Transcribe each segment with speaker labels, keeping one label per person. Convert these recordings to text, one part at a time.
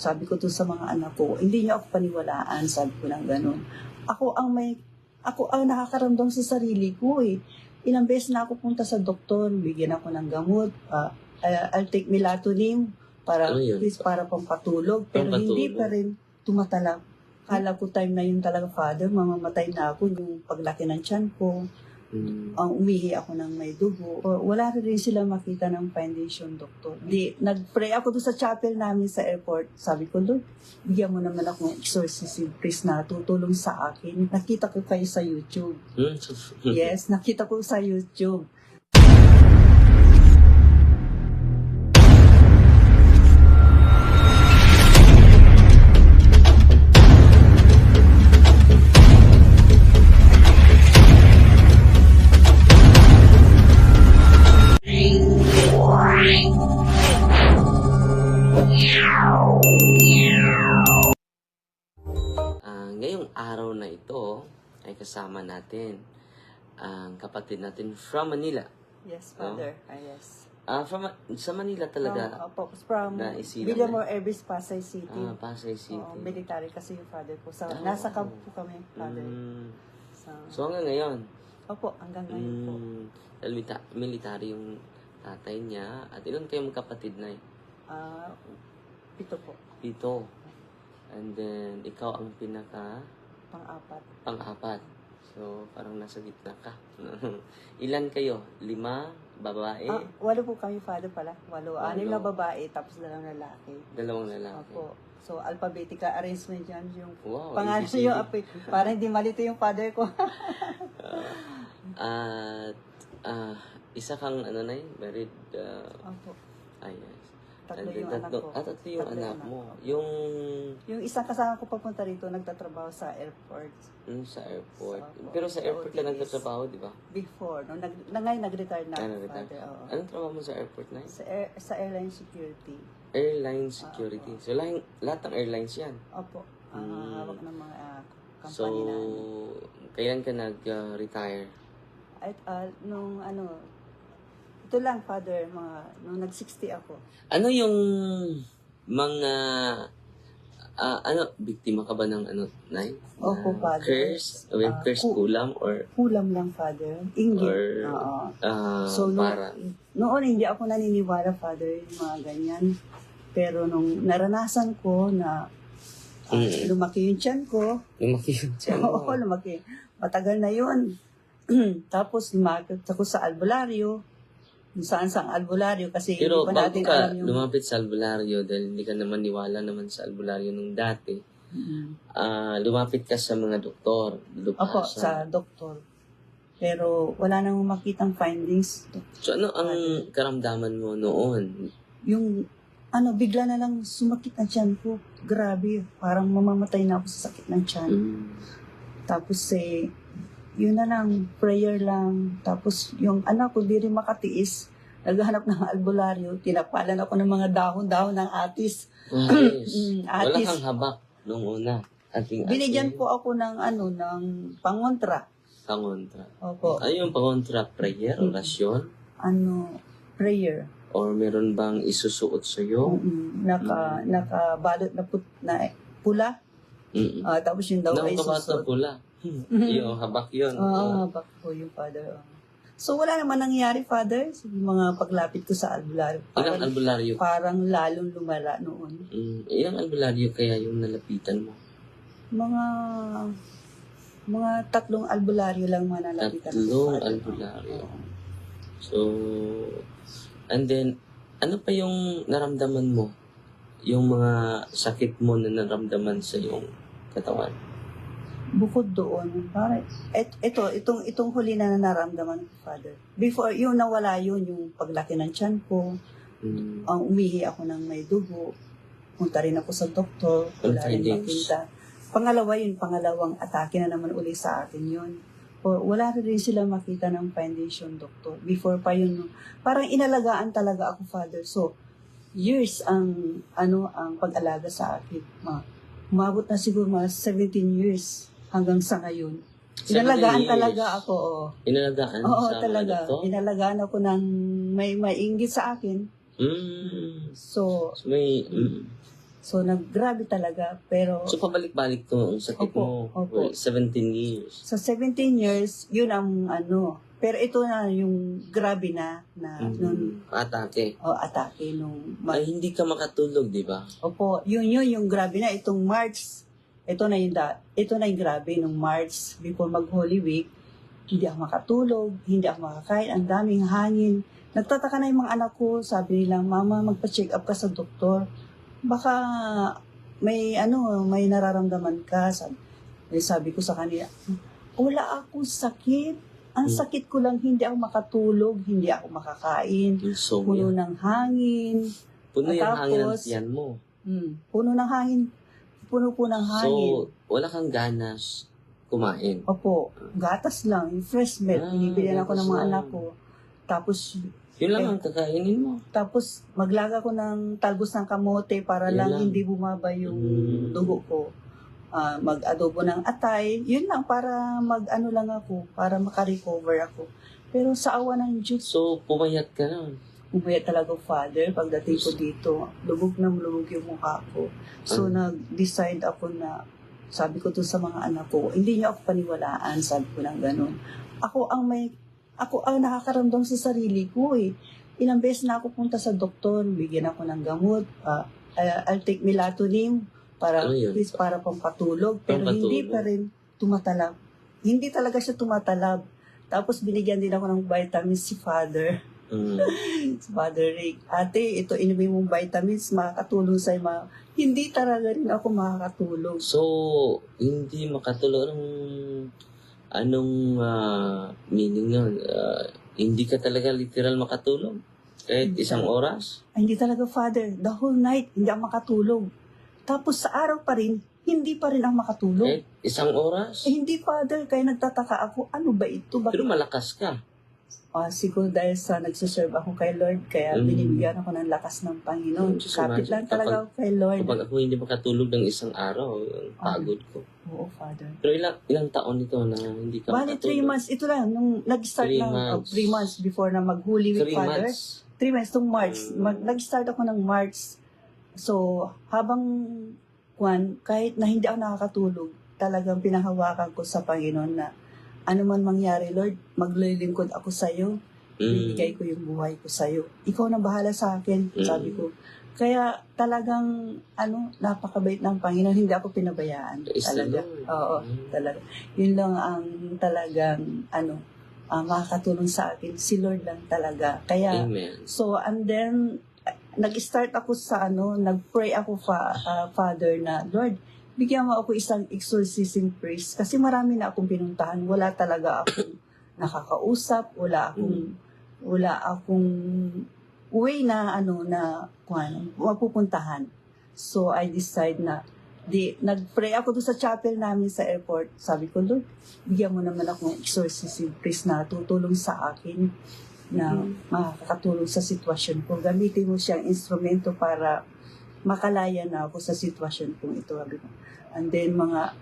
Speaker 1: Sabi ko to sa mga anak ko, hindi niyo ako paniwalaan, sabi ko lang ganun. Ako ang may, ako ang nakakaramdam sa sarili ko eh. Ilang beses na ako punta sa doktor, bigyan ako ng gamot, ah, I'll take melatonin para,
Speaker 2: Ano yun?
Speaker 1: please, para pampatulog. Pero hindi
Speaker 2: Pampatulog.
Speaker 1: pa rin tumatala. Kala ko time na yun talaga, father, mamamatay na ako yung paglaki ng tiyan ko
Speaker 2: Mm.
Speaker 1: ang umihi ako ng may dugo. O, wala rin sila makita ng foundation, doktor. Di, nag-pray ako doon sa chapel namin sa airport. Sabi ko, Lord, bigyan mo naman ako ng exorcism priest na tutulong sa akin. Nakita ko kayo sa YouTube.
Speaker 2: Mm.
Speaker 1: Yes, nakita ko sa YouTube.
Speaker 2: Ay kasama natin ang kapatid natin from Manila.
Speaker 1: Yes, Father. Ah, yes.
Speaker 2: Ah, from sa Manila talaga.
Speaker 1: From, opo, from Villamor, Evis, Pasay City.
Speaker 2: Ah, Pasay City.
Speaker 1: Oo, military kasi yung father ko. Sa,
Speaker 2: Oh.
Speaker 1: Nasa camp po kami, Father.
Speaker 2: Mm.
Speaker 1: So,
Speaker 2: So hanggang ngayon,
Speaker 1: opo, hanggang ngayon po.
Speaker 2: mm, dahil mita- military yung tatay niya at ilan kayong kapatid na
Speaker 1: Ah, pito po,
Speaker 2: Dito. And then, ikaw ang pinaka
Speaker 1: pang-apat.
Speaker 2: pang-apat. So, parang nasa gitna ka. Ilan kayo? Lima? Babae?
Speaker 1: Ah, walo po kami, father pala. Walo.
Speaker 2: Walo.
Speaker 1: Anim na babae, tapos dalawang lalaki.
Speaker 2: Dalawang lalaki.
Speaker 1: Opo. So, alphabetical arrangement yan. Yung
Speaker 2: Wow.
Speaker 1: pangalan
Speaker 2: ABCD.
Speaker 1: yung api. Para hindi malito yung father ko.
Speaker 2: At, ah, isa kang, ano na yun, married, uh,
Speaker 1: Opo.
Speaker 2: ah, yes.
Speaker 1: Tatlo yung anak ko.
Speaker 2: Ah, tatlo yung
Speaker 1: Tatlo
Speaker 2: anak mo. Yung,
Speaker 1: Yung isang kasama ko papunta rito, nagtatrabaho sa airport.
Speaker 2: yung sa airport.
Speaker 1: Sa-
Speaker 2: Pero sa airport ka nagtatrabaho, di ba?
Speaker 1: Before, no, nag, na ngayon nag-retire na
Speaker 2: Ah, nag-retire.
Speaker 1: father. Oo.
Speaker 2: Anong trabaho mo sa airport na?
Speaker 1: Sa, air, sa airline security.
Speaker 2: Airline security. So, lahat, lahat ng airlines yan.
Speaker 1: Opo. Ang
Speaker 2: Mm.
Speaker 1: hawak ng mga ah,
Speaker 2: So,
Speaker 1: company na.
Speaker 2: kailan ka nag-retire?
Speaker 1: At ah, nung ano, ito lang, father, mga, nung nag-60 ako.
Speaker 2: Ano yung mga ah, ano biktima ka ba ng ano nay?
Speaker 1: Opo, father.
Speaker 2: Curse, o yung
Speaker 1: Ah,
Speaker 2: curse
Speaker 1: ku-
Speaker 2: kulam or
Speaker 1: Kulam lang, father. Inggit.
Speaker 2: Or-
Speaker 1: Oo.
Speaker 2: ah
Speaker 1: So, no,
Speaker 2: para
Speaker 1: noon hindi ako naniniwala, father, yung mga ganyan. Pero nung naranasan ko na
Speaker 2: Mm.
Speaker 1: lumaki yung tiyan ko,
Speaker 2: lumaki yung tiyan
Speaker 1: oo, lumaki. Matagal na yun. Tapos lumakit ako sa albularyo. Kung saan sa albularyo kasi
Speaker 2: Pero
Speaker 1: hindi pa
Speaker 2: bago
Speaker 1: natin
Speaker 2: ka
Speaker 1: alam yung...
Speaker 2: lumapit sa albularyo dahil hindi ka naman niwala naman sa albularyo nung dati,
Speaker 1: Mm.
Speaker 2: ah lumapit ka sa mga doktor. Lupa
Speaker 1: Opo, sa doktor. Pero wala nang makitang findings.
Speaker 2: So ano ang karamdaman mo noon?
Speaker 1: Yung ano, bigla na lang sumakit ang tiyan ko. Grabe, parang mamamatay na ako sa sakit ng tiyan.
Speaker 2: Mm.
Speaker 1: Tapos eh, yun na lang, prayer lang. Tapos yung anak ko, di rin makatiis. Naghahanap ng albularyo. Tinapalan ako ng mga dahon-dahon ng atis.
Speaker 2: Ayos.
Speaker 1: Mm,
Speaker 2: Wala
Speaker 1: atis.
Speaker 2: kang habak nung una. Ating
Speaker 1: Binigyan
Speaker 2: ating
Speaker 1: po ako ng ano, ng pangontra.
Speaker 2: pangontra.
Speaker 1: Opo.
Speaker 2: Ano yung pangontra? Prayer, orasyon?
Speaker 1: Ano, prayer.
Speaker 2: Or meron bang isusuot sa iyo?
Speaker 1: Mm, naka, nakabalot na put, na pula.
Speaker 2: Mm.
Speaker 1: Ah, tapos yung daw ay
Speaker 2: Nakakabat na
Speaker 1: susot.
Speaker 2: pula. yung habak yun.
Speaker 1: Ah, bak po yung father. So, wala naman nangyari, father. Yung mga paglapit ko sa albularyo.
Speaker 2: Ilang
Speaker 1: Parang,
Speaker 2: albularyo?
Speaker 1: parang lalong lumala noon.
Speaker 2: Mm. Ilang albularyo kaya yung nalapitan mo?
Speaker 1: Mga mga tatlong albularyo lang manalapitan.
Speaker 2: Tatlong albularyo. So, and then, ano pa yung naramdaman mo? Yung mga sakit mo na naramdaman sa iyong katawan?
Speaker 1: Bukod doon, parang, et, ito, itong, itong huli na naramdaman ko, Father. Before, yung nawala yun, yung paglaki ng tiyan ko,
Speaker 2: Mm.
Speaker 1: ang umihi ako ng may dugo, punta rin ako sa doktor, wala rin makita. Pangalawa yun, pangalawang atake na naman uli sa akin yun. O, wala rin sila makita ng foundation, doktor. Before pa yun, parang inalagaan talaga ako, Father. So, years ang, ano, ang pag-alaga sa akin. Ma, umabot na siguro mga 17 years hanggang sa ngayon.
Speaker 2: 17
Speaker 1: Inalagaan talaga ako, oo.
Speaker 2: Inalagaan
Speaker 1: Oo,
Speaker 2: sa
Speaker 1: talaga.
Speaker 2: mga doktor?
Speaker 1: Inalagaan ako ng may mainggit sa akin.
Speaker 2: Mm.
Speaker 1: So,
Speaker 2: So, may, mm.
Speaker 1: So, naggrabe talaga. Pero
Speaker 2: So, pabalik-balik to ang sakit
Speaker 1: Opo,
Speaker 2: mo
Speaker 1: opo.
Speaker 2: for 17 years.
Speaker 1: sa 17 years, yun ang ano. Pero ito na yung grabe na, na nung
Speaker 2: Mm. Atake.
Speaker 1: o atake nung ma-
Speaker 2: Ay, hindi ka makatulog, di ba?
Speaker 1: Opo, yun yun yung grabe na itong March. Ito na yung da, ito na yung grabe nung March before mag Holy Week. Hindi ako makatulog, hindi ako makakain, ang daming hangin. Nagtataka na yung mga anak ko, sabi nila, Mama, magpa-check up ka sa doktor. Baka may ano, may nararamdaman ka. Sabi, eh, sabi ko sa kanila, wala akong sakit. Ang
Speaker 2: Hmm.
Speaker 1: sakit ko lang, hindi ako makatulog, hindi ako makakain. Puno
Speaker 2: Insomnia.
Speaker 1: ng hangin,
Speaker 2: Puno yung hangin ng tiyan mo.
Speaker 1: Mm. Puno ng hangin. Puno po ng hangin.
Speaker 2: So, wala kang ganas kumain.
Speaker 1: Opo, gatas lang. Yung fresh milk.
Speaker 2: Ah,
Speaker 1: Binibilihan ako ng mga
Speaker 2: gatas
Speaker 1: anak
Speaker 2: lang.
Speaker 1: ko. Tapos,
Speaker 2: Yun lang
Speaker 1: Eh.
Speaker 2: ang kakainin mo.
Speaker 1: tapos maglaga ko ng talbos ng kamote para
Speaker 2: Yun
Speaker 1: lang,
Speaker 2: lang.
Speaker 1: hindi bumaba yung
Speaker 2: Mm.
Speaker 1: dugo ko. Ah, mag-adobo ng atay. Yun lang, para mag-ano lang ako, para makarecover ako. Pero sa awa ng Diyos,
Speaker 2: So, pumayat ka na.
Speaker 1: Umuwi talaga father pagdating ko dito. Lubog na lubog yung mukha ko. So,
Speaker 2: Ah.
Speaker 1: nag-decide ako na, sabi ko to sa mga anak ko, hindi niyo ako paniwalaan, sabi ko ng ganun. Ako ang may, ako ang nakakaramdam sa sarili ko eh. Ilang beses na ako punta sa doktor, bigyan ako ng gamot, I- I'll take melatonin para,
Speaker 2: Ano yun?
Speaker 1: please, para pampatulog. Pero
Speaker 2: Pampatulog.
Speaker 1: hindi pa rin tumatalab. Hindi talaga siya tumatalab. Tapos binigyan din ako ng vitamins si father.
Speaker 2: Mm.
Speaker 1: Father Rick, ate, ito inumin mong vitamins, makakatulong sa'yo. Ma hindi talaga rin ako makakatulong.
Speaker 2: So, hindi makatulog. Anong, anong ah, meaning nun? Ah, hindi ka talaga literal makatulog? Kahit
Speaker 1: Hindi
Speaker 2: isang
Speaker 1: talaga.
Speaker 2: oras?
Speaker 1: Ay, hindi talaga, Father. The whole night, hindi ako makatulog. Tapos sa araw pa rin, hindi pa rin ako makatulog.
Speaker 2: Kahit isang oras?
Speaker 1: Eh, hindi, Father. Kaya nagtataka ako, ano ba ito?
Speaker 2: Pero
Speaker 1: Bakit?
Speaker 2: malakas ka.
Speaker 1: Ah, siguro dahil sa nagsiserve ako kay Lord, kaya
Speaker 2: Mm.
Speaker 1: binibigyan ako ng lakas ng Panginoon.
Speaker 2: Mm,
Speaker 1: Kapit lang talaga
Speaker 2: kapag-
Speaker 1: ako kay Lord.
Speaker 2: Kapag ako hindi makatulog ng isang araw, ang pagod ko.
Speaker 1: Oo, Father.
Speaker 2: Pero ilang, ilang taon ito na hindi ka
Speaker 1: Bali, three
Speaker 2: makatulog?
Speaker 1: months. Ito lang, nung nag-start
Speaker 2: Three
Speaker 1: ng, oh,
Speaker 2: months.
Speaker 1: three months before na mag-Holy Week,
Speaker 2: Three
Speaker 1: Father.
Speaker 2: months.
Speaker 1: three months, itong March.
Speaker 2: Mm.
Speaker 1: Mag, nag-start ako ng March. So, habang kwan, kahit na hindi ako nakakatulog, talagang pinahawakan ko sa Panginoon na ano man mangyari, Lord, maglilingkod ako sa iyo.
Speaker 2: Mm.
Speaker 1: Bibigay ko yung buhay ko sa iyo. Ikaw na bahala sa akin,
Speaker 2: Mm.
Speaker 1: sabi ko. Kaya talagang ano, napakabait ng Panginoon, hindi ako pinabayaan.
Speaker 2: Praise
Speaker 1: Talaga. Oo,
Speaker 2: Mm.
Speaker 1: talaga. Yun lang ang talagang ano, ah, makakatulong sa akin. Si Lord lang talaga. Kaya
Speaker 2: Amen.
Speaker 1: So, and then, uh, nag-start ako sa ano, nag-pray ako, fa, uh, Father, na, Lord, bigyan mo ako isang exorcism priest. Kasi marami na akong pinuntahan. Wala talaga akong nakakausap. Wala akong, wala akong way na, ano, na, kuhan, mapupuntahan. So, I decide na, di, nag-pray ako doon sa chapel namin sa airport. Sabi ko, Lord, bigyan mo naman ako ng exorcism priest na tutulong sa akin na makakatulong sa sitwasyon ko. Gamitin mo siyang instrumento para makalaya na ako sa sitwasyon kong ito. Sabi ko. And then mga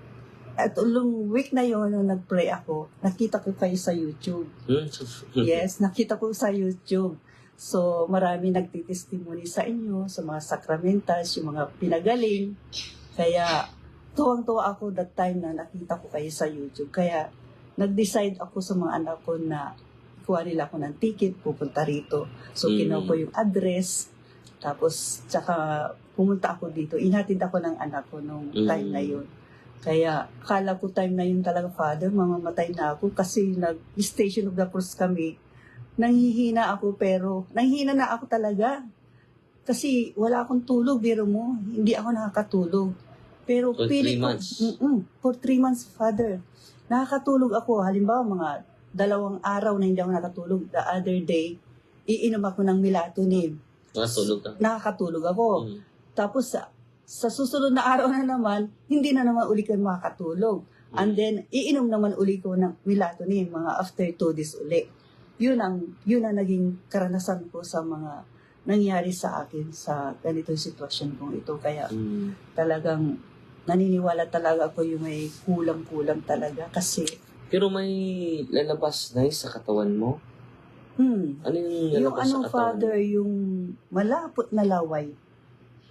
Speaker 1: at ulong week na yon nung nag-pray ako, nakita ko kayo sa YouTube.
Speaker 2: Mm.
Speaker 1: Yes, nakita ko sa YouTube. So, marami nagtitestimony sa inyo, sa mga sacramentals, yung mga pinagaling. Kaya, tuwang-tuwa ako that time na nakita ko kayo sa YouTube. Kaya, nag-decide ako sa mga anak ko na kuha nila ako ng ticket, pupunta rito. So,
Speaker 2: Mm.
Speaker 1: kinuha ko yung address. Tapos, tsaka pumunta ako dito. Inhatid ako ng anak ko nung
Speaker 2: Mm.
Speaker 1: time na yun. Kaya, akala ko time na yun talaga, Father, mamamatay na ako kasi nag-station of the cross kami. Nanghihina ako pero, nanghihina na ako talaga. Kasi wala akong tulog, biro mo. Hindi ako nakakatulog. Pero
Speaker 2: For
Speaker 1: pili
Speaker 2: three months?
Speaker 1: Mm-mm, for three months, Father. Nakakatulog ako. Halimbawa, mga dalawang araw na hindi ako nakatulog. The other day, iinom ako ng melatonin.
Speaker 2: Nakatulog ka.
Speaker 1: Nakakatulog ako.
Speaker 2: Mm.
Speaker 1: Tapos sa, sa susunod na araw na naman, hindi na naman uli kayo makakatulog. And then, iinom naman uli ko ng melatonin, mga after two days uli. Yun ang, yun ang naging karanasan ko sa mga nangyari sa akin sa ganitong sitwasyon kong ito. Kaya
Speaker 2: Mm.
Speaker 1: talagang naniniwala talaga ako yung may kulang-kulang talaga kasi
Speaker 2: Pero may lalabas na sa katawan mo?
Speaker 1: Hmm,
Speaker 2: Ano yung
Speaker 1: yung
Speaker 2: lalabas
Speaker 1: ano
Speaker 2: sa katawan
Speaker 1: father, yung malapot na laway.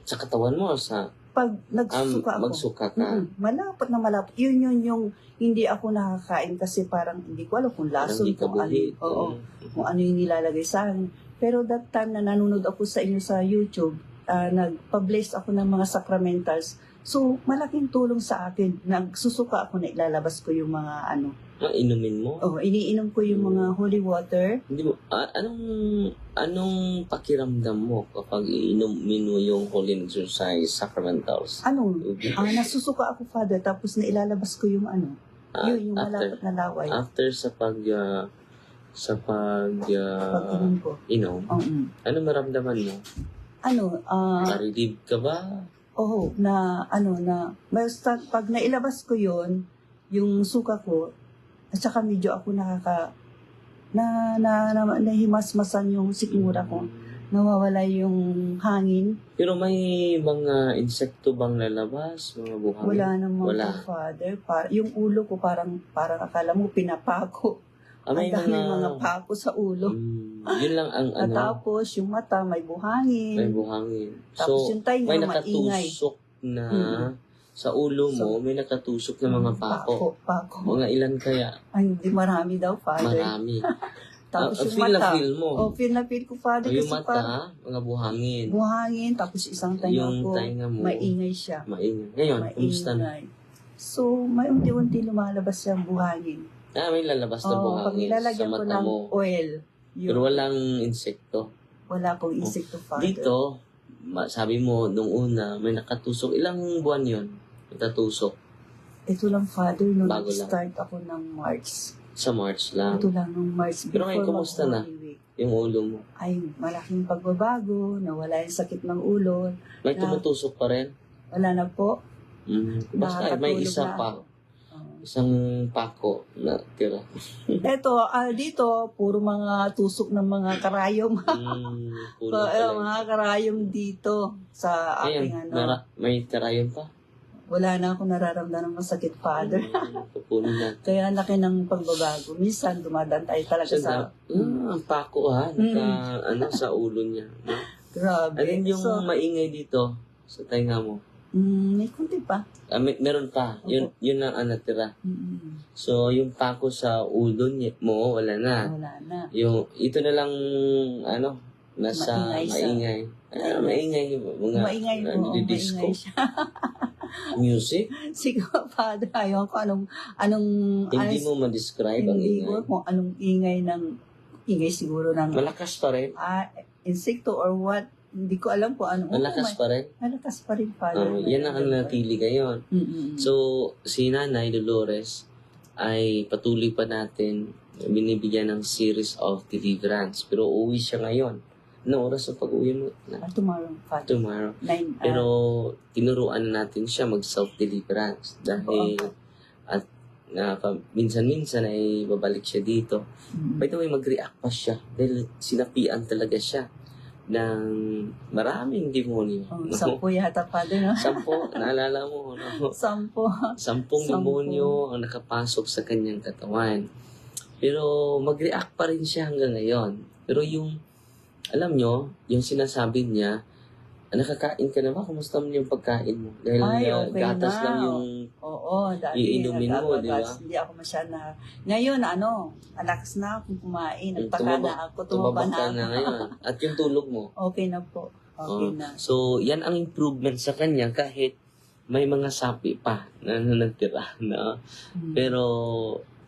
Speaker 2: Sa katawan mo, sa
Speaker 1: Pag
Speaker 2: um,
Speaker 1: nagsuka ako,
Speaker 2: magsuka ka.
Speaker 1: Mm-mm. malapot na malapot. Yun yun yung hindi ako nakakain kasi parang hindi ko alam kung
Speaker 2: Parang
Speaker 1: lason,
Speaker 2: di ka
Speaker 1: kung ano,
Speaker 2: buhi.
Speaker 1: oo,
Speaker 2: Mm.
Speaker 1: kung ano yung nilalagay sa akin. Pero that time na nanonood ako sa inyo sa YouTube, ah, nagpa-bless ako ng mga sacramentals. So, malaking tulong sa akin. Nagsusuka ako na ilalabas ko yung mga ano.
Speaker 2: Ah, inumin mo?
Speaker 1: Oh, iniinom ko yung mga holy water.
Speaker 2: Hindi mo, ah, anong, anong pakiramdam mo kapag iinumin mo yung Holy Exercise Sacramentals?
Speaker 1: Ano?
Speaker 2: Okay.
Speaker 1: Ah, nasusuka ako, Father, tapos na ilalabas ko yung ano.
Speaker 2: Ah,
Speaker 1: yun, yung
Speaker 2: after,
Speaker 1: malapot na laway.
Speaker 2: after sa pag, ah, sa pag, ah,
Speaker 1: Pag-inom ko.
Speaker 2: inom,
Speaker 1: Oo. mm.
Speaker 2: ano maramdaman mo?
Speaker 1: ano, ah,
Speaker 2: Narilib ka ba?
Speaker 1: Oo, na ano na basta pag nailabas ko 'yon, yung suka ko at saka medyo ako nakaka na na, na nahimasmasan yung sikmura ko. Nawawala yung hangin.
Speaker 2: Pero may mga insekto bang lalabas? Mga buhangin?
Speaker 1: Wala namang
Speaker 2: Wala.
Speaker 1: father. Par, yung ulo ko parang parang akala mo pinapako.
Speaker 2: Ah, may
Speaker 1: Ang dami
Speaker 2: mga...
Speaker 1: mga pako sa ulo.
Speaker 2: Mm, yun lang ang
Speaker 1: At
Speaker 2: ano,
Speaker 1: tapos yung mata may buhangin.
Speaker 2: may buhangin.
Speaker 1: tapos
Speaker 2: So,
Speaker 1: yung tainga
Speaker 2: may
Speaker 1: maingay.
Speaker 2: nakatusok na
Speaker 1: Mm.
Speaker 2: Sa ulo mo,
Speaker 1: So,
Speaker 2: may nakatusok na mga pako.
Speaker 1: Pako.
Speaker 2: Mga ilan kaya?
Speaker 1: Ay, hindi marami daw, father.
Speaker 2: Marami.
Speaker 1: Tapos
Speaker 2: Ah,
Speaker 1: yung
Speaker 2: feel
Speaker 1: mata.
Speaker 2: na feel mo.
Speaker 1: Oh, feel na feel ko, Father.
Speaker 2: O, yung
Speaker 1: kasi parang
Speaker 2: mata, mga buhangin.
Speaker 1: buhangin, tapos isang tainga
Speaker 2: Yung
Speaker 1: ko,
Speaker 2: tainga mo,
Speaker 1: maingay siya.
Speaker 2: maingay. Ngayon, kumusta na?
Speaker 1: Maingay. So, may unti-unti lumalabas siyang buhangin.
Speaker 2: Ah, may lalabas na
Speaker 1: Oh, pag
Speaker 2: buhangin sa
Speaker 1: nilalagyan ko
Speaker 2: mata
Speaker 1: ng
Speaker 2: mo.
Speaker 1: oil, yun,
Speaker 2: Pero walang insekto.
Speaker 1: wala pong insect to Father.
Speaker 2: Dito, sabi mo, nung una, may nakatusok. Ilang buwan yon Nakatusok
Speaker 1: Ito lang, Father, nung
Speaker 2: Bago lang.
Speaker 1: start ako ng March.
Speaker 2: sa March lang.
Speaker 1: Ito lang nung March.
Speaker 2: Pero ngayon, kumusta na?
Speaker 1: Week.
Speaker 2: Yung ulo mo.
Speaker 1: Ay, malaking pagbabago, nawala yung sakit ng ulo.
Speaker 2: May
Speaker 1: Na-
Speaker 2: tumutusok pa rin.
Speaker 1: Wala na po.
Speaker 2: Mm. Basta may
Speaker 1: Nakakatulog
Speaker 2: isa
Speaker 1: na
Speaker 2: pa.
Speaker 1: Oh.
Speaker 2: Isang pako na tira.
Speaker 1: Ito, ah, dito, puro mga tusok ng mga karayom.
Speaker 2: Mm,
Speaker 1: So, eh, mga karayom dito sa aking ano.
Speaker 2: mara- may karayon pa.
Speaker 1: Wala na akong nararamdaman ng masakit, Father.
Speaker 2: Mm.
Speaker 1: Kaya ang laki ng pagbabago. Minsan, dumadaan tayo talaga
Speaker 2: Sa
Speaker 1: sa...
Speaker 2: na, mm, ang pako ha, naka, ano, sa ulo niya. No?
Speaker 1: Grabe.
Speaker 2: Ano yung
Speaker 1: so,
Speaker 2: maingay dito sa tainga mo?
Speaker 1: mm, may kunti pa.
Speaker 2: Ah, may, meron pa. Yun, yun lang ang natira.
Speaker 1: Mm,
Speaker 2: So, yung pako sa ulo niya, mo, wala na.
Speaker 1: wala na.
Speaker 2: Yung, ito na lang, ano, nasa
Speaker 1: Maingay
Speaker 2: maingay.
Speaker 1: siya.
Speaker 2: Ah, maingay. Mga,
Speaker 1: maingay po.
Speaker 2: ano, disco.
Speaker 1: Maingay siya.
Speaker 2: Music?
Speaker 1: Siguro, Father, ayaw ko anong... anong
Speaker 2: Hindi
Speaker 1: ano-
Speaker 2: mo ma-describe ang
Speaker 1: hindi
Speaker 2: ingay.
Speaker 1: ko kung anong ingay ng... Ingay siguro ng...
Speaker 2: Malakas pa rin.
Speaker 1: ah, insekto or what. Hindi ko alam kung ano.
Speaker 2: Malakas pa rin.
Speaker 1: Malakas pa rin, Father.
Speaker 2: Oh, yan ang natili ngayon.
Speaker 1: Mm-mm.
Speaker 2: So, si Nanay Dolores ay patuloy pa natin binibigyan ng series of deliverance. Pero uwi siya ngayon. Ano oras sa pag-uwi mo? Na,
Speaker 1: Ah, tomorrow, Father.
Speaker 2: tomorrow.
Speaker 1: Nine, ah,
Speaker 2: Pero tinuruan na natin siya mag self-deliverance dahil at na pa, minsan-minsan ay babalik siya dito.
Speaker 1: mm,
Speaker 2: By the way, mag-react pa siya dahil sinapian talaga siya ng maraming demonyo.
Speaker 1: oh,
Speaker 2: No?
Speaker 1: sampo yata, Father, no?
Speaker 2: Sampo, naalala mo, no?
Speaker 1: Sampo.
Speaker 2: Sampung
Speaker 1: Sampo.
Speaker 2: demonyo ang nakapasok sa kanyang katawan. Pero mag-react pa rin siya hanggang ngayon. Pero yung, alam nyo, yung sinasabi niya, "Ah, nakakain ka na ba? Kumusta mo yung pagkain mo? Dahil
Speaker 1: Ay,
Speaker 2: uh,
Speaker 1: okay
Speaker 2: gatas
Speaker 1: na.
Speaker 2: lang yung
Speaker 1: Oo, dati
Speaker 2: Iinumin mo, di ba?
Speaker 1: Hindi ako masyado na... Ngayon, ano, alakas na akong kumain. Nagpaka na ako, tumaba na ako.
Speaker 2: na ngayon. At yung tulog mo.
Speaker 1: Okay na po. Okay
Speaker 2: Oh.
Speaker 1: na.
Speaker 2: So, yan ang improvement sa kanya kahit may mga sapi pa na natira. No?
Speaker 1: Mm.
Speaker 2: Pero,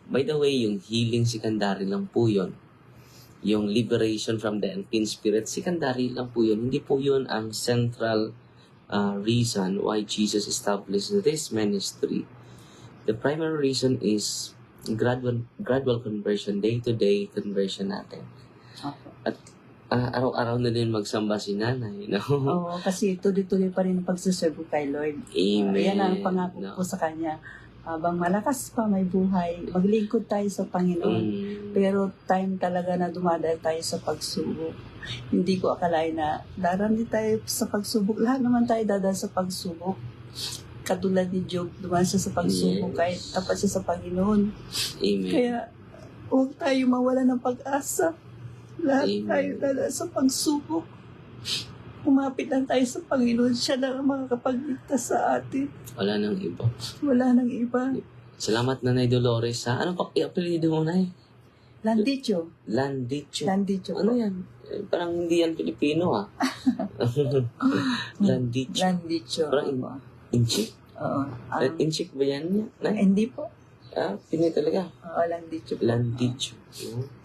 Speaker 2: by the way, yung healing secondary lang po yun. Yung liberation from the unclean spirit, secondary lang po yun. Hindi po yun ang central uh, reason why Jesus established this ministry. The primary reason is gradual gradual conversion, day-to-day conversion natin.
Speaker 1: Okay.
Speaker 2: Ah, araw-araw na din magsamba si nanay. No?
Speaker 1: Oo, kasi tuloy-tuloy pa rin ang pagsuserve kay Lord.
Speaker 2: Amen.
Speaker 1: Uh, yan ang pangako
Speaker 2: No?
Speaker 1: ko sa Kanya. Habang malakas pa may buhay, maglingkod tayo sa Panginoon.
Speaker 2: Mm.
Speaker 1: Pero time talaga na dumadal tayo sa pagsubok. Hindi ko akalain na darami tayo sa pagsubok. Lahat naman tayo dadal sa pagsubok. Katulad ni Job, dumaan siya sa pagsubok
Speaker 2: Yes.
Speaker 1: kahit tapat siya sa Panginoon.
Speaker 2: Amen.
Speaker 1: Kaya huwag tayo mawala ng pag-asa. Lahat
Speaker 2: Amen.
Speaker 1: tayo dala sa pagsubok. Umapit lang tayo sa Panginoon. Siya lang ang makakapagligtas sa atin.
Speaker 2: Wala nang iba.
Speaker 1: Wala nang iba.
Speaker 2: Salamat Nanay Dolores ha. Ano pa i-apelido mo Nay?
Speaker 1: Landicho.
Speaker 2: Landicho.
Speaker 1: Landicho
Speaker 2: Ano yan? Eh, Parang hindi yan Pilipino ah. Landicho.
Speaker 1: Landicho.
Speaker 2: Parang in-. Inchik?
Speaker 1: Oo. Ang-
Speaker 2: inchik ba yan? Nay?
Speaker 1: hindi po.
Speaker 2: Ah, Pinoy talaga.
Speaker 1: Oo, Landicho po.
Speaker 2: Landicho.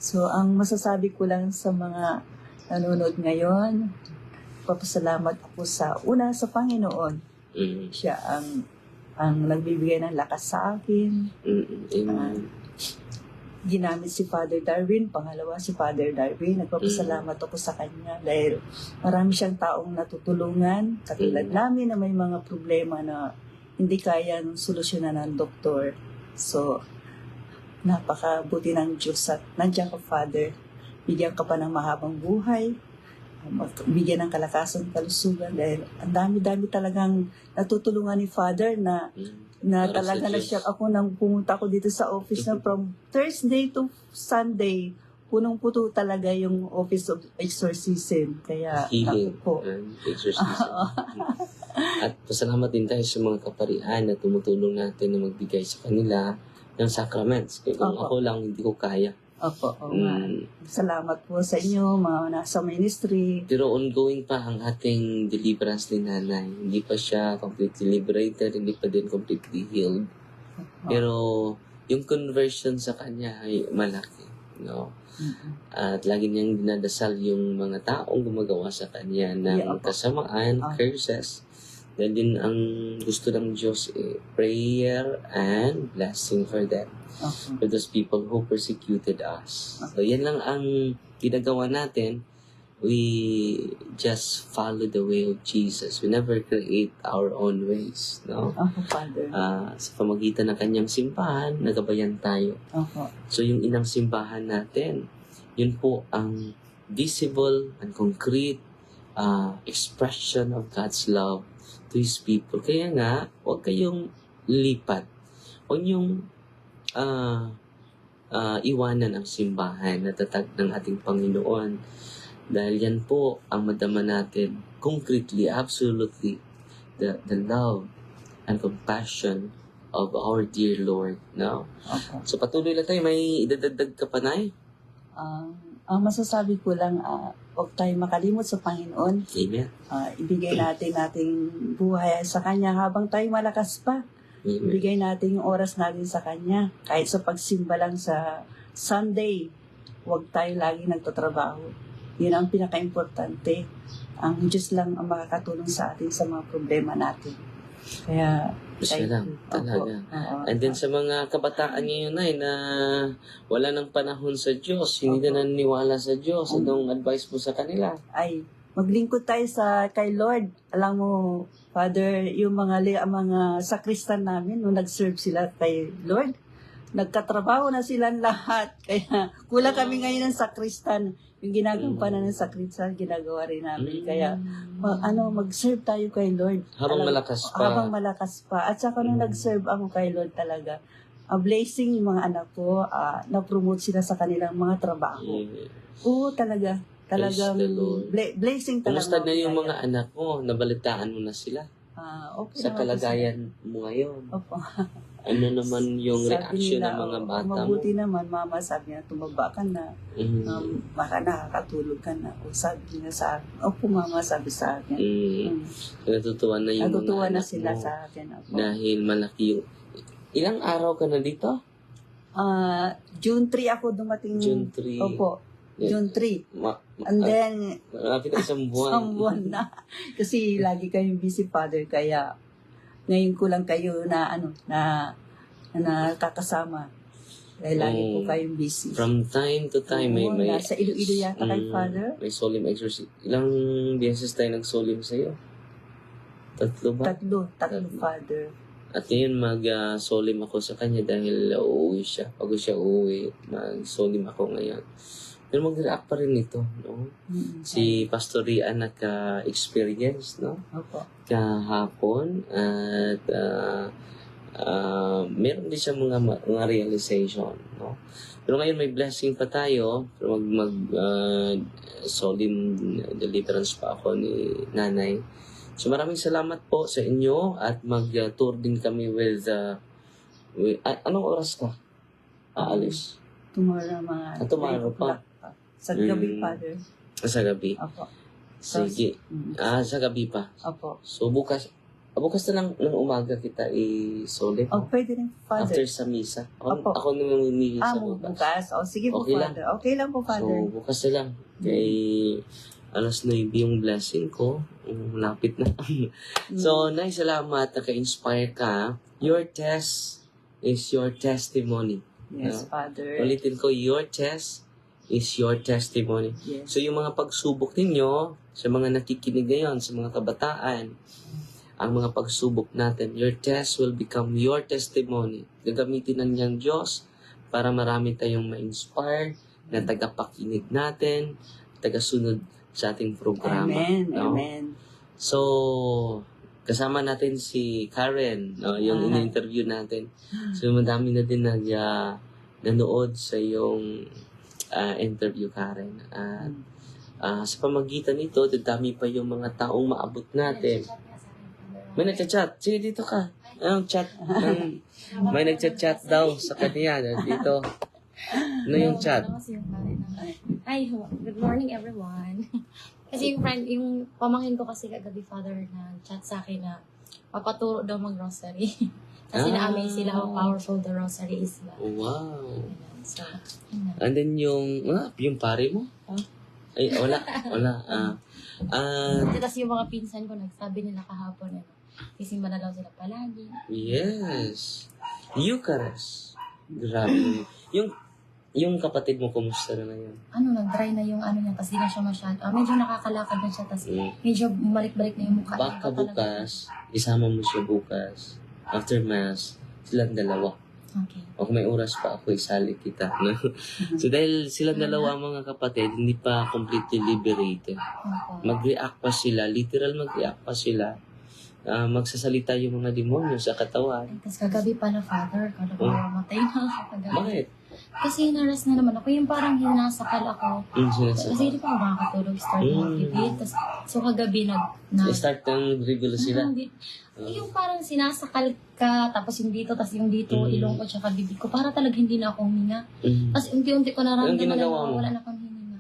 Speaker 1: So, ang masasabi ko lang sa mga nanonood ngayon, papasalamat ako sa una sa Panginoon.
Speaker 2: Mm.
Speaker 1: Siya ang ang nagbibigay ng lakas sa akin.
Speaker 2: Mm. Amen.
Speaker 1: Ginamit si Father Darwin, pangalawa si Father Darwin. Nagpapasalamat ako sa kanya dahil marami siyang taong natutulungan, katulad
Speaker 2: Mm.
Speaker 1: namin na may mga problema na hindi kayang solusyonan ng doktor. So, napakabuti ng Diyos at nandiyan ka, Father. Bigyan ka pa ng mahabang buhay, bigyan ng kalakasan, kalusugan dahil ang dami-dami talagang natutulungan ni Father na
Speaker 2: Mm.
Speaker 1: na
Speaker 2: Para
Speaker 1: talaga na siya ako nang pumunta ako dito sa office na from Thursday to Sunday punong-puto talaga yung office of exorcism kaya
Speaker 2: Healing.
Speaker 1: po
Speaker 2: and exorcism. At pasalamat din tayo sa mga kaparian na tumutulong natin na magbigay sa kanila ng sacraments. Kaya kung
Speaker 1: Opo.
Speaker 2: ako lang, hindi ko kaya.
Speaker 1: Opo, oo nga.
Speaker 2: Mm.
Speaker 1: Salamat po sa inyo, mga nasa ministry.
Speaker 2: Pero ongoing pa ang ating deliverance ni nanay. Hindi pa siya completely liberated, hindi pa din completely healed. Pero yung conversion sa kanya ay malaki. No?
Speaker 1: Mm-mm.
Speaker 2: At lagi niyang dinadasal yung mga taong gumagawa sa kanya ng
Speaker 1: Yeah,
Speaker 2: kasamaan,
Speaker 1: Ah.
Speaker 2: curses. Dahil din ang gusto ng Diyos eh, prayer and blessing for them.
Speaker 1: Opo.
Speaker 2: For those people who persecuted us. So yan lang ang ginagawa natin. We just follow the way of Jesus. We never create our own ways. No?
Speaker 1: Opo, Father.
Speaker 2: Ah, sa pamagitan ng kanyang simbahan, nagabayan tayo.
Speaker 1: Opo.
Speaker 2: So yung inang simbahan natin, yun po ang visible and concrete uh, expression of God's love to His people. Kaya nga, huwag kayong lipat. Huwag niyong ah, ah, iwanan ang simbahan na tatag ng ating Panginoon. Dahil yan po ang madama natin concretely, absolutely, the, the love and compassion of our dear Lord. No?
Speaker 1: Opo.
Speaker 2: So patuloy lang tayo, may idadagdag ka pa na
Speaker 1: Ang ang masasabi ko lang, ah, huwag tayo makalimot sa Panginoon.
Speaker 2: Amen.
Speaker 1: Ah, ibigay natin nating buhay sa Kanya habang tayo malakas pa.
Speaker 2: Amen.
Speaker 1: Ibigay natin yung oras natin sa Kanya. Kahit sa pagsimba lang sa Sunday, huwag tayo lagi nagtatrabaho. Yun ang pinaka-importante. Ang Diyos lang ang makakatulong sa atin sa mga problema natin. Kaya,
Speaker 2: Siya lang, talaga.
Speaker 1: Oo.
Speaker 2: And then sa mga kabataan ngayon ay na wala ng panahon sa Diyos, hindi na naniniwala sa Diyos, anong advice mo sa kanila?
Speaker 1: ay maglingkod tayo sa kay Lord. Alam mo, Father, yung mga mga sakristan namin nung nag-serve sila kay Lord, nagkatrabaho na silang lahat. Kaya kulang kami ngayon ng sakristan. Yung ginagampanan ng sakristan, ginagawa rin namin. Kaya ma- ano, mag-serve tayo kay Lord.
Speaker 2: habang
Speaker 1: Alam-
Speaker 2: malakas pa.
Speaker 1: Habang malakas pa. At saka nung
Speaker 2: Mm.
Speaker 1: nag-serve ako kay Lord talaga, a blessing yung mga anak ko, ah, na-promote sila sa kanilang mga trabaho. Oo, talaga. Talagang bla- blessing talaga.
Speaker 2: Kumusta na yung
Speaker 1: Kaya,
Speaker 2: mga anak mo? Nabalitaan mo na sila
Speaker 1: ah, okay
Speaker 2: sa kalagayan mo ngayon.
Speaker 1: Opo.
Speaker 2: Ano naman yung
Speaker 1: Sabi
Speaker 2: reaction
Speaker 1: nila,
Speaker 2: ng mga
Speaker 1: oh,
Speaker 2: bata mo?
Speaker 1: Mabuti naman, mama, sabi niya, tumaba ka na.
Speaker 2: Mm.
Speaker 1: Um, baka nakakatulog ka na. O sabi niya sa akin, opo mama, sabi sa akin.
Speaker 2: Mm.
Speaker 1: Mm.
Speaker 2: Natutuwa na yung
Speaker 1: Natutuwa na sila
Speaker 2: mo.
Speaker 1: sa akin. Opo.
Speaker 2: Dahil malaki yung... Ilang araw ka na dito?
Speaker 1: Ah, June 3 ako dumating.
Speaker 2: June 3.
Speaker 1: Opo,
Speaker 2: Yeah.
Speaker 1: June 3.
Speaker 2: Ma- ma-
Speaker 1: And
Speaker 2: ah,
Speaker 1: then,
Speaker 2: malapit na isang buwan.
Speaker 1: isang buwan na. Kasi lagi kayong busy, Father. Kaya, ngayon ko lang kayo na, ano, na, na nakakasama. Dahil lagi po
Speaker 2: Mm.
Speaker 1: kayong busy.
Speaker 2: From time to time, may,
Speaker 1: Oo,
Speaker 2: may,
Speaker 1: nasa Iloilo yata kay
Speaker 2: Mm,
Speaker 1: Father.
Speaker 2: may solemn exorcism. Ilang beses tayo nag-solemn sa'yo? Tatlo ba?
Speaker 1: Tatlo, tatlo,
Speaker 2: Tatlo.
Speaker 1: Father.
Speaker 2: At ngayon mag-solemn ako sa kanya dahil uuwi siya. Pag siya uuwi, mag-solemn ako ngayon. Pero mag-react pa rin ito, no?
Speaker 1: Mm,
Speaker 2: Si Pastor Rian nagka-experience, no?
Speaker 1: Opo.
Speaker 2: Kahapon at ah, ah, meron din siya mga, mga realization, no? Pero ngayon may blessing pa tayo, pero mag, mag ah, solemn deliverance pa ako ni nanay. So maraming salamat po sa inyo at mag-tour din kami with, uh, with ah, anong oras ka? Aalis?
Speaker 1: Tomorrow mga...
Speaker 2: Ah, tomorrow pa.
Speaker 1: Sa gabi,
Speaker 2: Mm.
Speaker 1: Father.
Speaker 2: Sa gabi.
Speaker 1: Opo.
Speaker 2: Sige.
Speaker 1: Mm.
Speaker 2: Ah, sa gabi pa.
Speaker 1: Opo.
Speaker 2: So bukas, ah, bukas na lang ng umaga kita i-solid.
Speaker 1: Oh, pwede rin, Father.
Speaker 2: After sa misa. Ako,
Speaker 1: Opo.
Speaker 2: ako naman mamimili
Speaker 1: ah,
Speaker 2: sa bukas.
Speaker 1: bukas. O, sige po,
Speaker 2: Okay lang.
Speaker 1: Father. Okay lang po, Father.
Speaker 2: So, bukas na lang. Kay alas 9 yung blessing ko. Um, lapit na.
Speaker 1: Mm.
Speaker 2: so, Nay, salamat. Naka-inspire ka. Your test is your testimony.
Speaker 1: yes, Father.
Speaker 2: Ulitin ko, your test is your testimony.
Speaker 1: Yes.
Speaker 2: So, yung mga pagsubok ninyo, sa mga nakikinig ngayon, sa mga kabataan, ang mga pagsubok natin, your test will become your testimony. Gagamitin ng niyang Diyos para marami tayong ma-inspire na tagapakinig natin, tagasunod sa ating programa.
Speaker 1: Amen.
Speaker 2: no?
Speaker 1: Amen.
Speaker 2: So, kasama natin si Karen, no, yung
Speaker 1: Ah.
Speaker 2: in-interview natin. So, madami na din nag, ah, nanood sa yung ah, interview, Karen. At ah, sa pamagitan nito, dadami pa yung mga taong maabot natin. May nagchat-chat. Sige, dito ka. Anong chat? Ang- may nagchat-chat daw sa kanya. Dito. Ano yung chat?
Speaker 3: Ay, ho- good morning everyone. kasi yung friend, yung pamangkin ko kasi kagabi father na chat sa akin na papaturo daw mag-rosary. kasi
Speaker 2: Ah.
Speaker 3: na-amaze sila how powerful the rosary is. ba.
Speaker 2: Wow.
Speaker 3: So, yun na.
Speaker 2: And then yung, ah, yung pare mo? Ah? Ay, wala. Wala. Ah, ah,
Speaker 3: Tapos yung mga pinsan ko, nagsabi nila kahapon, ano, isimba na daw sila palagi.
Speaker 2: yes. Eucharist. Grabe. Yung, yung kapatid mo, kumusta na ngayon?
Speaker 3: Ano, nag-dry na yung ano niya, tapos di na siya masyado. ah, medyo nakakalakad na siya, tapos
Speaker 2: Mm.
Speaker 3: medyo bumalik-balik na yung mukha.
Speaker 2: Baka bukas, isama mo siya bukas. After mass, silang dalawa.
Speaker 3: Okay.
Speaker 2: O kung may oras pa ako, isali kita. No? so dahil silang dalawa mga kapatid, hindi pa completely liberated.
Speaker 3: Opo.
Speaker 2: Mag-react pa sila, literal mag-react pa sila. Ah, magsasalita yung mga demonyo sa katawan.
Speaker 3: Tapos kagabi pala, father, kada ko
Speaker 2: Oh.
Speaker 3: mamatay na kagabi.
Speaker 2: Bakit?
Speaker 3: Kasi naras na naman ako, yung parang hinasakal ako.
Speaker 2: Yung
Speaker 3: Kasi hindi pa ako makakatulog, start
Speaker 2: Mm.
Speaker 3: Tapos, so kagabi nag, na,
Speaker 2: Start ng regular sila.
Speaker 3: Hindi. yung parang sinasakal ka, tapos yung dito, tapos yung dito,
Speaker 2: Mm.
Speaker 3: ilong ko, tsaka bibig ko. Para talaga hindi na ako huminga.
Speaker 2: Mm.
Speaker 3: Tapos unti-unti ko naramdaman na wala na akong hininga.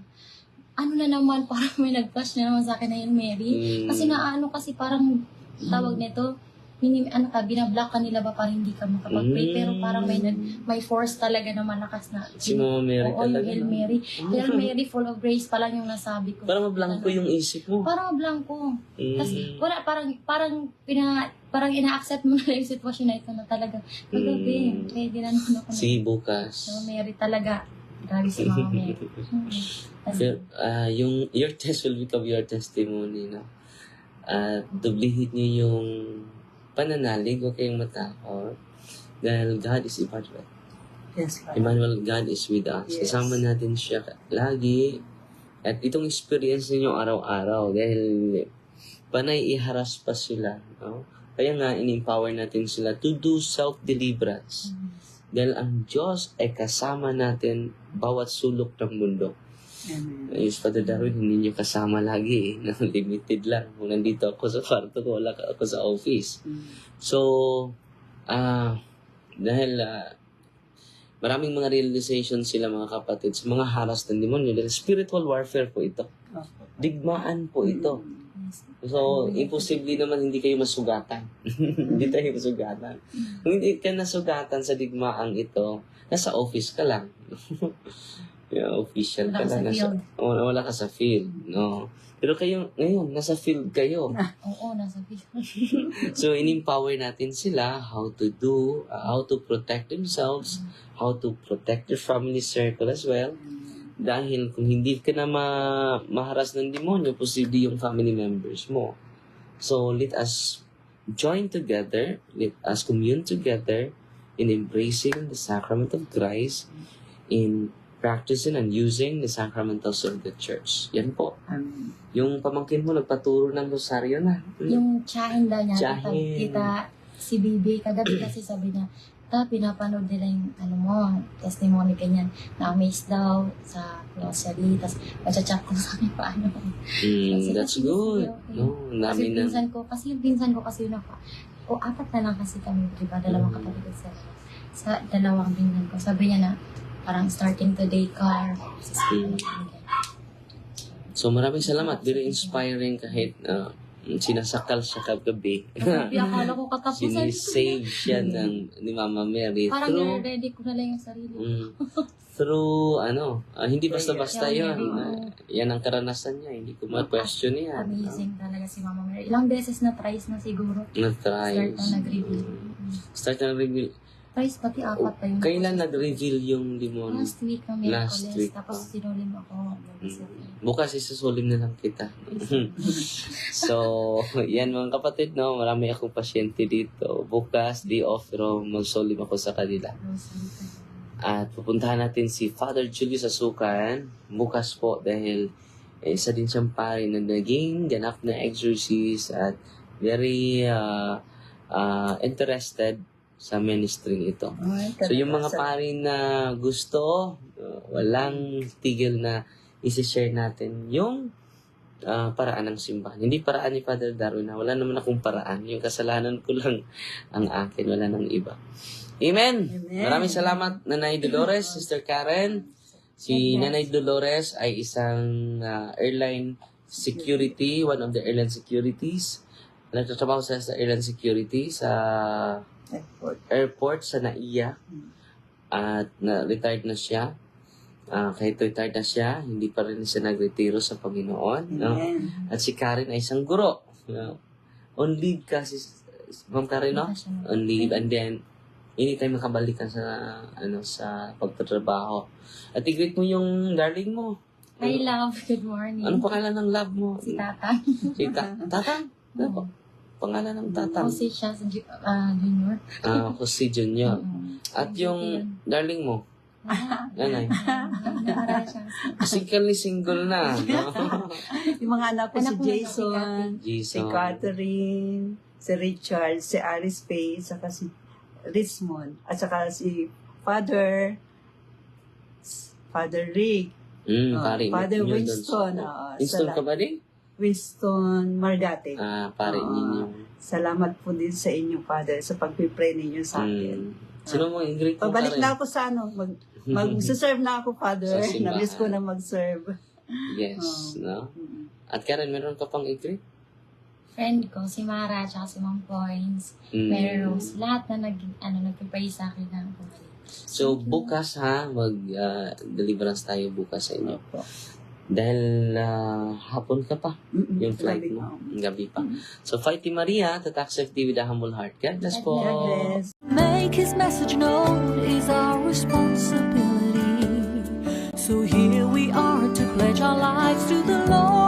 Speaker 3: Ano na naman, parang may nag-flash na naman sa akin na yun, Mary.
Speaker 2: Mm.
Speaker 3: Kasi naano kasi parang tawag nito, minim, ano ka, binablock ka nila ba para hindi ka makapag-pray.
Speaker 2: Mm.
Speaker 3: Pero parang may, may force talaga na malakas na.
Speaker 2: Si Mama Mary
Speaker 3: Oo, yung
Speaker 2: talaga.
Speaker 3: Hail
Speaker 2: no?
Speaker 3: Mary. Hail Mary, full of grace pa lang yung nasabi ko.
Speaker 2: Para mablangko yung isip mo.
Speaker 3: Parang mablangko.
Speaker 2: Mm.
Speaker 3: Tapos wala, parang, parang, pina, parang ina-accept mo na yung sitwasyon na ito na talaga. Kagabi,
Speaker 2: Mm.
Speaker 3: ready na naman ako.
Speaker 2: Sige, bukas.
Speaker 3: Mama Mary talaga. Grabe si Mama Mary. Tapos,
Speaker 2: Pero, ah, yung your test will become your testimony, no? At dublihin niyo yung pananalig, huwag kayong matakot. Dahil God is Emmanuel.
Speaker 1: Yes, Father.
Speaker 2: Emmanuel, God is with us.
Speaker 1: Yes.
Speaker 2: Kasama natin siya lagi. At itong experience ninyo araw-araw dahil panay iharas pa sila. No? Kaya nga, in-empower natin sila to do self-deliverance. Dahil ang Diyos ay kasama natin bawat sulok ng mundo.
Speaker 1: Amen.
Speaker 2: Ayos pa Darwin, hindi nyo kasama lagi eh. Limited lang. Kung nandito ako sa kwarto ko, wala ako sa office.
Speaker 1: Mm.
Speaker 2: So, ah, dahil ah, maraming mga realization sila mga kapatid sa mga haras ng demonyo. Dahil spiritual warfare po ito. Digmaan po ito.
Speaker 3: yes.
Speaker 2: So, imposible naman hindi kayo masugatan. hindi tayo masugatan. Kung hindi ka nasugatan sa digmaang ito, nasa office ka lang. yeah, official
Speaker 3: Wala
Speaker 2: ka
Speaker 3: ka sa.
Speaker 2: Nasa,
Speaker 3: field.
Speaker 2: wala, wala ka sa field. No. Pero kayo, ngayon, nasa field kayo.
Speaker 3: Oo, nasa video.
Speaker 2: So, in-empower natin sila how to do, uh, how to protect themselves, how to protect their family circle as well. Dahil kung hindi ka na ma- maharas ng demonyo, posible yung family members mo. So, let us join together, let us commune together in embracing the sacrament of Christ, in practicing and using the sacramentals of the church. Yan po.
Speaker 1: Amen.
Speaker 2: Yung pamangkin mo, nagpaturo ng rosaryo na.
Speaker 3: Yung tsahin daw niya,
Speaker 2: Tsahin.
Speaker 3: kita, si Bibi, kagabi kasi sabi niya, ta, pinapanood nila yung, ano mo, testimony ganyan, na-amaze daw sa grocery, tapos macha-chat ko sa akin paano.
Speaker 2: Mm,
Speaker 3: Sige,
Speaker 2: that's good.
Speaker 3: okay.
Speaker 2: No,
Speaker 3: Kasi
Speaker 2: namin na.
Speaker 3: pinsan ko, kasi yung pinsan ko kasi yun ako, o apat na lang kasi kami, di ba, dalawang
Speaker 2: Mm.
Speaker 3: kapatid sa sa dalawang pinsan ko. Sabi niya na, parang starting today car.
Speaker 2: Mm. So maraming salamat. Very inspiring kahit uh, sinasakal siya kagabi.
Speaker 3: Grabe, akala ko katapusan.
Speaker 2: Sinisave siya ng ni Mama Mary
Speaker 3: Parang
Speaker 2: through
Speaker 3: nire-ready ko na lang yung sarili.
Speaker 2: mm, through ano, ah, hindi basta-basta
Speaker 3: yeah.
Speaker 2: Ah, yan ang karanasan niya, hindi ko ma-question yan.
Speaker 3: Amazing talaga si Mama Mary. Ilang beses na tries na siguro.
Speaker 2: Na-try.
Speaker 3: Start na nag-reveal.
Speaker 2: Start na reveal.
Speaker 3: Tries pati apat pa yun.
Speaker 2: Kailan nag-reveal yung demonyo?
Speaker 3: Last week na
Speaker 2: Last
Speaker 3: Miraculous.
Speaker 2: week
Speaker 3: Tapos sinulim ako. Nag-isip.
Speaker 2: Bukas isasulim na lang kita. so, yan mga kapatid, no? Marami akong pasyente dito. Bukas, day off, pero magsulim ako sa kanila. At pupuntahan natin si Father Julius Asukan bukas po dahil isa din siyang pari na naging ganap na exorcist at very uh, uh, interested sa ministry ito.
Speaker 1: Ay,
Speaker 2: So yung mga pari na gusto, uh, walang tigil na isi-share natin yung uh, paraan ng simbahan. Hindi paraan ni Father Darwin na wala naman akong paraan. Yung kasalanan ko lang ang akin, wala nang iba. Amen!
Speaker 1: Amen.
Speaker 2: Maraming salamat, Nanay Dolores, Sister Karen. Si
Speaker 3: Yes.
Speaker 2: Nanay Dolores ay isang uh, airline security, one of the airline securities. Nagtatrabaho siya sa airline security sa
Speaker 1: Effort.
Speaker 2: airport sa NAIA at na-retired na siya. Ah, kahit retired na siya, hindi pa rin siya nagretiro sa Panginoon. No?
Speaker 1: Amen.
Speaker 2: At si Karen ay isang guro. No? On leave kasi, Ma'am Karen, no?
Speaker 3: Pa
Speaker 2: On leave and then anytime makabalikan sa ano sa pagtatrabaho. At i-greet mo yung darling mo.
Speaker 3: Hi, love. Good morning.
Speaker 2: Anong pangalan ng love mo?
Speaker 3: Si Tata.
Speaker 2: Si Ta- Tatang? Ano pa? Pangalan ng Tatang?
Speaker 3: Kasi siya sa ju- ah, junior.
Speaker 2: Ah, Jose Junior.
Speaker 3: Mm.
Speaker 2: At yung darling mo, nanay,
Speaker 3: Nag-aaral siya.
Speaker 2: Single na. No?
Speaker 1: Yung mga anak ko
Speaker 3: Anak
Speaker 1: si
Speaker 3: na
Speaker 1: Jason, si
Speaker 2: Jason.
Speaker 1: Catherine, si Richard, si Alice Faye, saka si Richmond, at saka si Father, Father Rick,
Speaker 2: Mm,
Speaker 1: ah,
Speaker 2: pare.
Speaker 1: Father Winston,
Speaker 2: sa-
Speaker 1: ah,
Speaker 2: Winston
Speaker 1: sala-
Speaker 2: ka ba din?
Speaker 1: Winston Margate.
Speaker 2: Ah, pare
Speaker 1: Ah.
Speaker 2: ninyo.
Speaker 1: Salamat po din sa inyo, Father, sa pagpipray ninyo sa akin.
Speaker 2: Mm. Sino mo mo,
Speaker 1: Pabalik na ako sa ano, mag, mag-serve na ako, Father. Namiss ko na mag-serve.
Speaker 2: Yes, no?
Speaker 1: Mm.
Speaker 2: At Karen, meron ka pang i-greet?
Speaker 3: Friend ko, si Mara, tsaka si Ma'am Points,
Speaker 2: Mm.
Speaker 3: Mary Rose, lahat na nag, ano, nagpipray sa akin na bumalik.
Speaker 2: So, bukas ha, mag-deliverance tayo bukas sa inyo.
Speaker 1: Opo.
Speaker 2: Dahil ah, hapon ka pa,
Speaker 1: Mm-mm.
Speaker 2: yung flight mo.
Speaker 1: ko.
Speaker 2: Gabi pa.
Speaker 1: Mm.
Speaker 2: So, Fighty Maria, Tatak Safety with a Humble Heart. God bless po.
Speaker 1: God bless.
Speaker 4: Make his message known is our responsibility. So here we are to pledge our lives to the Lord.